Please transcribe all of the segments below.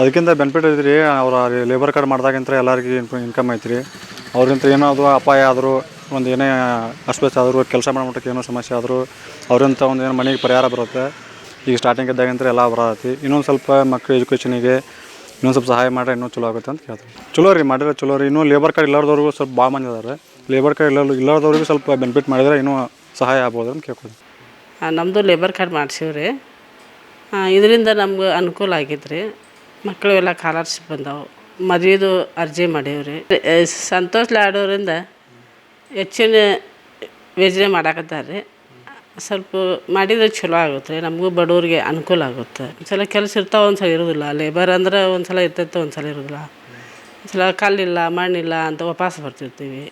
ಅದಕ್ಕಿಂತ ಬೆನಿಫಿಟ್ ಐತ್ರಿ, ಅವ್ರ ಲೇಬರ್ ಕಾರ್ಡ್ ಮಾಡಿದಾಗಂತ್ರ ಎಲ್ಲರಿಗೆ ಇನ್ಕಮ್ ಐತ್ರಿ. ಅವ್ರಿಂತ ಏನಾದರೂ ಅಪಾಯ ಆದರೂ, ಒಂದು ಏನೇ ಅಸ್ವಸ್ಥ ಆದರೂ, ಕೆಲಸ ಮಾಡೋಮಟ್ಟಕ್ಕೆ ಏನೋ ಸಮಸ್ಯೆ ಆದರೂ ಅವ್ರಿಂತ ಒಂದು ಏನೋ ಮನೆಗೆ ಪರಿಹಾರ ಬರುತ್ತೆ. ಈಗ ಸ್ಟಾರ್ಟಿಂಗ್ ಇದ್ದಾಗಿಂತ ಎಲ್ಲ ಬರತ್ತೆ. ಇನ್ನೊಂದು ಸ್ವಲ್ಪ ಮಕ್ಳು ಎಜುಕೇಷನಿಗೆ ಇನ್ನೊಂದು ಸ್ವಲ್ಪ ಸಹಾಯ ಮಾಡ್ರೆ ಇನ್ನೂ ಚಲೋ ಆಗುತ್ತೆ ಅಂತ ಕೇಳ್ತಾರೆ ಚಲೋ ರೀ, ಮಾಡಿದ್ರೆ ಚಲೋ ರೀ. ಇನ್ನೂ ಲೇಬರ್ ಕಾರ್ಡ್ ಇಲ್ಲಾರ್ದವ್ರಿಗೂ ಸ್ವಲ್ಪ ಭಾಳ ಮಂದಿ ಇದ್ದಾರೆ ಲೇಬರ್ ಕಾರ್ಡ್ ಇಲ್ಲ ಇಲ್ಲದವ್ರಿಗೂ ಸ್ವಲ್ಪ ಬೆನಿಫಿಟ್ ಮಾಡಿದ್ರೆ ಇನ್ನೂ ಸಹಾಯ ಆಗ್ಬೋದು ಅಂತ ಕೇಳ್ಕೊಳ್ತೀನಿ. ನಮ್ಮದು ಲೇಬರ್ ಕಾರ್ಡ್ ಮಾಡಿಸಿವ್ರಿ. ಇದರಿಂದ ನಮ್ಗೆ ಅನುಕೂಲ ಆಗೈತ್ರಿ. ಮಕ್ಕಳು ಎಲ್ಲ ಕಾಲರ್ಶಿಪ್ ಬಂದವು. ಮದುವೆದು ಅರ್ಜಿ ಮಾಡೀವಿ ರೀ ಸಂತೋಷ್ ಲಾಡೋರಿಂದ ಹೆಚ್ಚಿನ ಯೋಜನೆ ಮಾಡಾಕತ್ತಾರೆ ಸ್ವಲ್ಪ ಮಾಡಿದ್ರೆ ಚಲೋ ಆಗುತ್ತೆ. ರೀ ನಮಗೂ ಬಡವ್ರಿಗೆ ಅನುಕೂಲ ಆಗುತ್ತೆ. ಒಂದ್ಸಲ ಕೆಲಸ ಇರ್ತಾವೆ, ಒಂದ್ಸಲ ಇರೋದಿಲ್ಲ. ಲೇಬರ್ ಅಂದ್ರೆ ಒಂದ್ಸಲ ಇರ್ತೈತೆ, ಒಂದ್ಸಲ ಇರೋದಿಲ್ಲ. ಒಂದ್ಸಲ ಕಲ್ಲಿಲ್ಲ, ಮಣ್ಣಿಲ್ಲ ಅಂತ ವಾಪಸ್ ಬರ್ತಿರ್ತೀವಿ.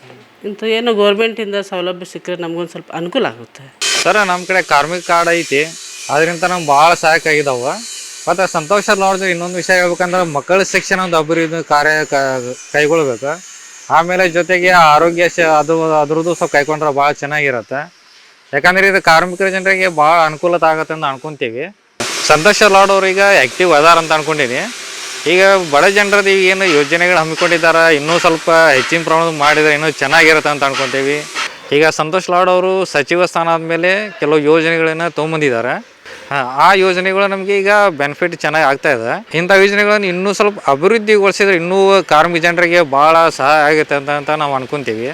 ಇಂಥ ಏನು ಗೌರ್ಮೆಂಟಿಂದ ಸೌಲಭ್ಯ ಸಿಕ್ಕರೆ ನಮ್ಗೊಂದು ಸ್ವಲ್ಪ ಅನುಕೂಲ ಆಗುತ್ತೆ. ಸರ ನಮ್ಮ ಕಡೆ ಕಾರ್ಮಿಕ ಕಾರ್ಡ್ ಐತಿ. ಅದರಿಂದ ನಮ್ಗೆ ಭಾಳ ಸಹಾಯಕ ಆಗಿದಾವ. ಮತ್ತು ಸಂತೋಷ ನೋಡಿದ್ರೆ ಇನ್ನೊಂದು ವಿಷಯ ಹೇಳ್ಬೇಕಂದ್ರೆ ಮಕ್ಕಳ ಶಿಕ್ಷಣ ಒಂದು ಅಭಿವೃದ್ಧಿ ಕಾರ್ಯ ಕೈಗೊಳ್ಬೇಕು. ಆಮೇಲೆ ಜೊತೆಗೆ ಆರೋಗ್ಯ ಅದು, ಅದ್ರದ್ದು ಸ್ವಲ್ಪ ಕೈಕೊಂಡ್ರೆ ಭಾಳ ಚೆನ್ನಾಗಿರುತ್ತೆ. ಯಾಕಂದ್ರೆ ಇದು ಕಾರ್ಮಿಕರ ಜನರಿಗೆ ಭಾಳ ಅನುಕೂಲತೆ ಆಗತ್ತೆ ಅಂತ ಅನ್ಕೊಂತೀವಿ. ಸಂತೋಷ ಲಾಡ್ ಈಗ ಆ್ಯಕ್ಟಿವ್ ಅದಾರ ಅಂತ ಅನ್ಕೊಂಡಿನಿ. ಈಗ ಬಡ ಜನರದ್ದು ಈಗ ಏನು ಯೋಜನೆಗಳು ಹಮ್ಮಿಕೊಂಡಿದ್ದಾರೆ, ಇನ್ನೂ ಸ್ವಲ್ಪ ಹೆಚ್ಚಿನ ಪ್ರಮಾಣದ ಮಾಡಿದ್ರೆ ಇನ್ನೂ ಚೆನ್ನಾಗಿರುತ್ತೆ ಅಂತ ಅನ್ಕೊಂತೀವಿ. ಈಗ ಸಂತೋಷ್ ಲಾಡ್ ಅವರು ಸಚಿವ ಸ್ಥಾನ ಆದಮೇಲೆ ಕೆಲವು ಯೋಜನೆಗಳನ್ನ ತೊಗೊಂಬಂದಿದ್ದಾರೆ ಹಾ, ಆ ಯೋಜನೆಗಳು ನಮಗೆ ಈಗ ಬೆನಿಫಿಟ್ ಚೆನ್ನಾಗಿ ಆಗ್ತಾ ಇದೆ. ಇಂಥ ಯೋಜನೆಗಳನ್ನು ಇನ್ನೂ ಸ್ವಲ್ಪ ಅಭಿವೃದ್ಧಿಗೊಳಿಸಿದ್ರೆ ಇನ್ನೂ ಕಾರ್ಮಿಕ ಜನರಿಗೆ ಭಾಳ ಸಹಾಯ ಆಗುತ್ತೆ ಅಂತ ಅಂತ ನಾವು ಅನ್ಕೊಂತೀವಿ.